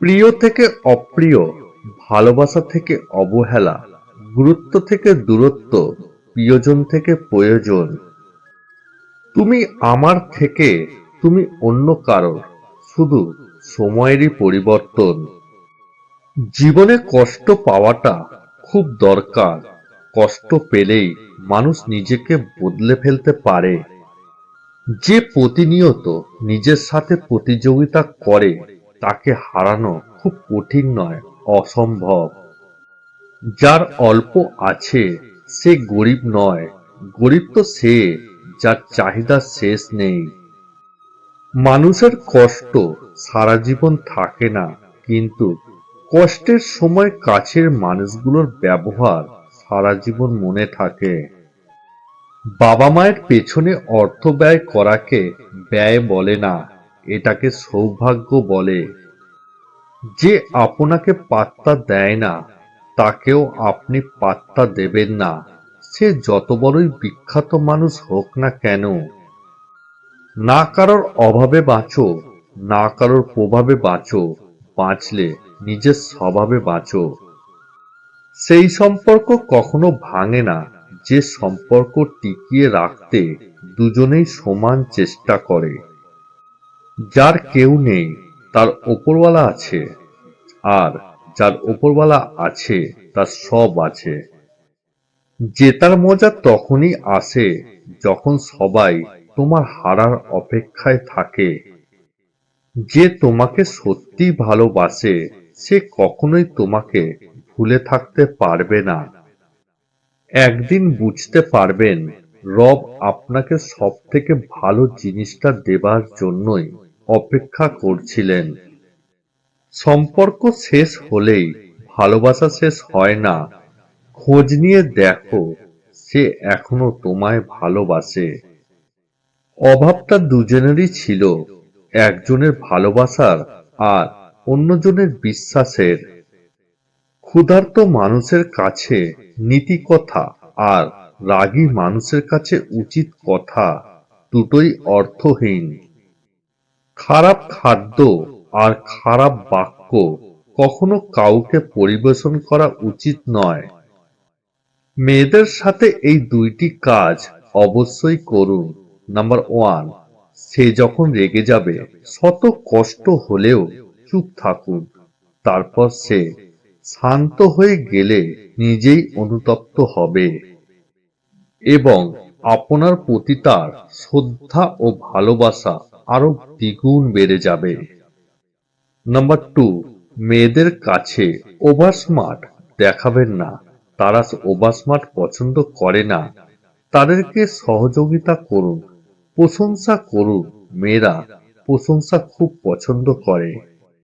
প্রিয় থেকে অপ্রিয়, ভালোবাসা থেকে অবহেলা, গুরুত্ব থেকে দূরত্ব, প্রিয়জন থেকে প্রয়োজন। তুমি আমার থেকে, তুমি অন্য কারোর, শুধু সময়েরই পরিবর্তন। জীবনে কষ্ট পাওয়াটা খুব দরকার। কষ্ট পেলেই মানুষ নিজেকে বদলে ফেলতে পারে। যে প্রতিনিয়ত নিজের সাথে প্রতিযোগিতা করে তাকে হারানো খুব কঠিন নয়, অসম্ভব। যার অল্প আছে, সে গরিব নয়। গরিব তো সে, যার চাহিদা শেষ নেই। মানুষের কষ্ট সারা জীবন থাকে না, কিন্তু কষ্টের সময় কাছের মানুষগুলোর ব্যবহার সারা জীবন মনে থাকে। বাবা মায়ের পেছনে অর্থ ব্যয় করাকে ব্যয় বলে না। এটাকে সৌভাগ্য বলে। যে আপনাকে পাত্তা দেয় না, তাকেও আপনি পাত্তা দেবেন না। সে যত বড়ই বিখ্যাত মানুষ হোক না কেন, না কারোর অভাবে বাঁচো, না কারোর প্রভাবে বাঁচো, বাঁচলে নিজের স্বভাবে বাঁচো। সেই সম্পর্ক কখনো ভাঙে না। যে সম্পর্ক টিকিয়ে রাখতে দুজনেই সমান চেষ্টা করে। যার কেউ নেই, তার ওপরওয়ালা আছে, আর যার ওপরওয়ালা আছে, তার সব আছে। জেতার মজা তখনই আসে যখন সবাই তোমার হারার অপেক্ষায় থাকে। যে তোমাকে সত্যি ভালোবাসে, সে কখনোই তোমাকে ভুলে থাকতে পারবে না। একদিন বুঝতে পারবেন, রব আপনাকে সব থেকে ভালো জিনিসটা দেবার জন্যই অপেক্ষা করছিলেন। সম্পর্ক শেষ হলেই ভালোবাসা শেষ হয় না। খোঁজ নিয়ে দেখো, সে এখনও তোমায় ভালোবাসে। অভাবটা দুজনেরই ছিল, একজনের ভালোবাসার আর অন্যজনের বিশ্বাসের। ক্ষুধার্ত মানুষের কাছে নীতি কথা আর রাগী মানুষের কাছে উচিত কথা দুটোই অর্থহীন। খারাপ খাদ্য আর খারাপ বাক্য কখনো কাউকে পরিবেশন করা উচিত নয়। মেয়েদের সাথে এই দুইটি কাজ অবশ্যই করুন। নাম্বার ওয়ান, সে যখন রেগে যাবে, শত কষ্ট হলেও চুপ থাকুন। তারপর সে শান্ত হয়ে গেলে নিজেই অনুতপ্ত হবে এবং আপনার প্রতি তার শ্রদ্ধা ও ভালোবাসা আরও দ্বিগুণ বেড়ে যাবে। নাম্বার টু মেয়েদের কাছে ওভার স্মার্ট দেখাবেন না। তারা ওভার স্মার্ট পছন্দ করে না। তাদেরকে সহযোগিতা করুন, প্রশংসা করুন। মেয়েরা প্রশংসা খুব পছন্দ করে।